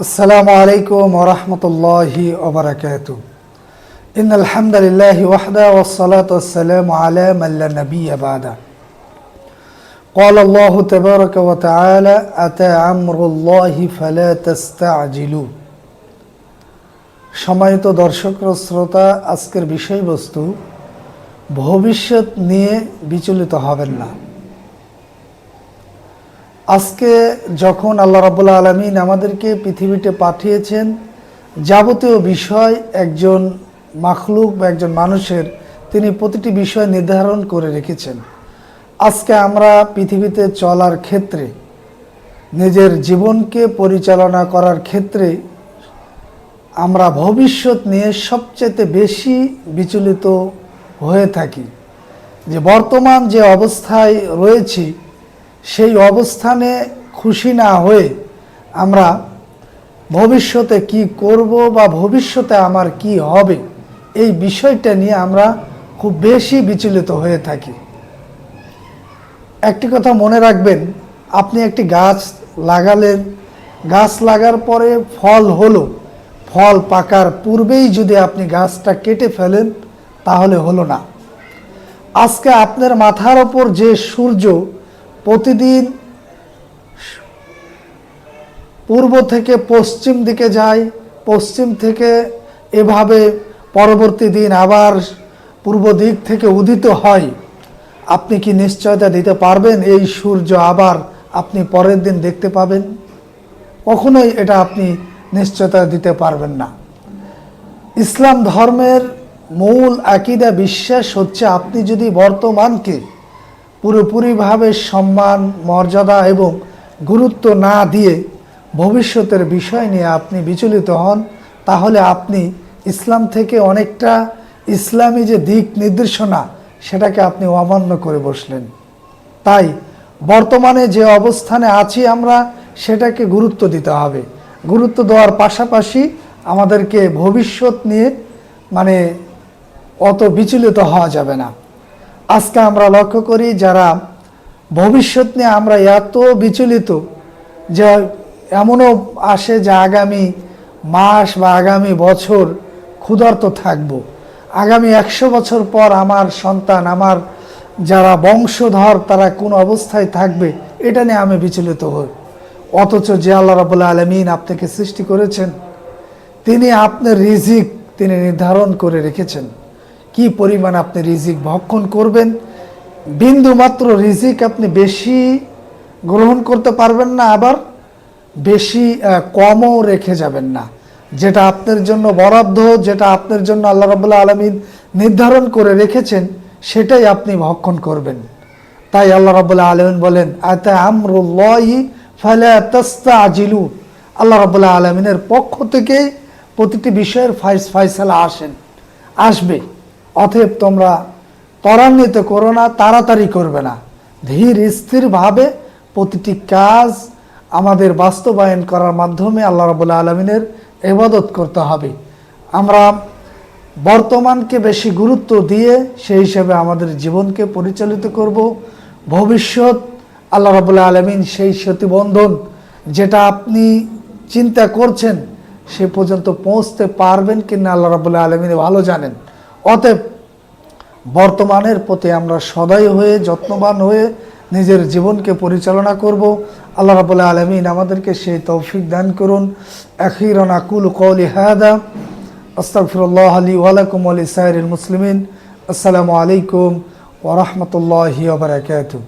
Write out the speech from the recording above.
السلام عليكم ورحمة الله وبركاته إن الحمد لله وحده والصلاة والسلام على من لا نبي بعده قال الله تبارك وتعالى أتى أمر الله فلا تستعجلوا সম্মানিত দর্শক ও শ্রোতা আজকের বিষয়বস্তু ভবিষ্যৎ নিয়ে বিচলিত হবেন না আজকে যখন আল্লাহ রাবুল্লা আলমিন আমাদেরকে পৃথিবীতে পাঠিয়েছেন, যাবতীয় বিষয় একজন মাখলুক বা একজন মানুষের তিনি প্রতিটি বিষয় নির্ধারণ করে রেখেছেন। আজকে আমরা পৃথিবীতে চলার ক্ষেত্রে, নিজের জীবনকে পরিচালনা করার ক্ষেত্রে আমরা ভবিষ্যৎ নিয়ে সবচেয়ে বেশি বিচলিত হয়ে থাকি। যে বর্তমান যে অবস্থায় রয়েছি সেই অবস্থানে খুশি না হয়ে আমরা ভবিষ্যতে কি করব বা ভবিষ্যতে আমার কি হবে, এই বিষয়টা নিয়ে আমরা খুব বেশি বিচলিত হয়ে থাকি। একটি কথা মনে রাখবেন, আপনি একটি গাছ লাগালেন, গাছ লাগার পরে ফল হলো, ফল পাকার পূর্বেই যদি আপনি গাছটা কেটে ফেলেন, তাহলে হলো না। আজকে আপনার মাথার ওপর যে সূর্য প্রতিদিন পূর্ব থেকে পশ্চিম দিকে যায় পশ্চিম থেকে এভাবে পরবর্তী দিন আবার পূর্ব দিক থেকে উদিত হয়। আপনি কি নিশ্চয়তা দিতে পারবেন? এই সূর্য আবার আপনি পরের দিন দেখতে পাবেন। কখনোই এটা আপনি নিশ্চয়তা দিতে পারবেন না। ইসলাম ধর্মের মূল আকিদা, বিশ্বাস হচ্ছে আপনি যদি বর্তমানকে পুরোপুরিভাবে সম্মান, মর্যাদা এবং গুরুত্ব না দিয়ে ভবিষ্যতের বিষয় নিয়ে আপনি বিচলিত হন, তাহলে আপনি ইসলাম থেকে অনেকটা ইসলামী যে দিক নির্দেশনা, সেটাকে আপনি অমান্য করে বসলেন। তাই বর্তমানে যে অবস্থানে আছি আমরা, সেটাকে গুরুত্ব দিতে হবে। গুরুত্ব দেওয়ার পাশাপাশি আমাদেরকে ভবিষ্যৎ নিয়ে মানে অত বিচলিত হওয়া যাবে না। আজকে আমরা লক্ষ্য করি যারা ভবিষ্যৎ নিয়ে আমরা এত বিচলিত যে এমনও আসে যে আগামী মাস বা আগামী বছর ক্ষুধার্ত থাকব। আগামী একশো বছর পর আমার সন্তান, আমার যারা বংশধর, তারা কোন অবস্থায় থাকবে, এটা নিয়ে আমি বিচলিত হই। অথচ যে আল্লাহ রাবুল্লাহ আলমিন আপনাকে সৃষ্টি করেছেন, তিনি আপনার রিজিক তিনি নির্ধারণ করে রেখেছেন। কি পরিমাণ আপনি রিজিক ভক্ষণ করবেন? বিন্দু মাত্র রিজিক আপনি বেশি গ্রহণ করতে পারবেন না, আবার বেশি কমও রেখে যাবেন না। যেটা আপনার জন্য বরাদ্দ, যেটা আপনার জন্য আল্লাহ রাবুল্লাহ আলমিন নির্ধারণ করে রেখেছেন, সেটাই আপনি ভক্ষণ করবেন। তাই আল্লাহ রাবুল্লাহ আলমিন বলেন তাস্তাজিলু? আল্লাহ রাবুল্লাহ আলমিনের পক্ষ থেকে প্রতিটি বিষয়ের ফাইস ফাইসালা আসেন, আসবে। অতএব তোমরা ত্বরান্বিত করো না, তাড়াতাড়ি করবে না। ধীর স্থিরভাবে প্রতিটি কাজ আমাদের বাস্তবায়ন করার মাধ্যমে আল্লাহ রাবুল্লাহ আলমিনের এবাদত করতে হবে। আমরা বর্তমানকে বেশি গুরুত্ব দিয়ে সেই হিসেবে আমাদের জীবনকে পরিচালিত করব। ভবিষ্যৎ আল্লাহ রাবুল্লাহ আলমিন সেই সেতুবন্ধন যেটা আপনি চিন্তা করছেন, সে পর্যন্ত পৌঁছতে পারবেন কিনা আল্লাহ রাবুল্লাহ আলমিন ভালো জানেন। অতএব বর্তমানের প্রতি আমরা সদয় হয়ে, যত্নবান হয়ে নিজের জীবনকে পরিচালনা করব। আল্লাহ রাবুল্লাহ আলমিন আমাদেরকে সেই তৌফিক দান করুন। আখিরন আকুল কৌলি হাদা। আস্তাফিরুল্লাহ আলী ওয়ালাকুম আলী সাইরুল মুসলিমিন। আসসালামু আলাইকুম ওরহমতুল্লাহ ওবরাকাতুহ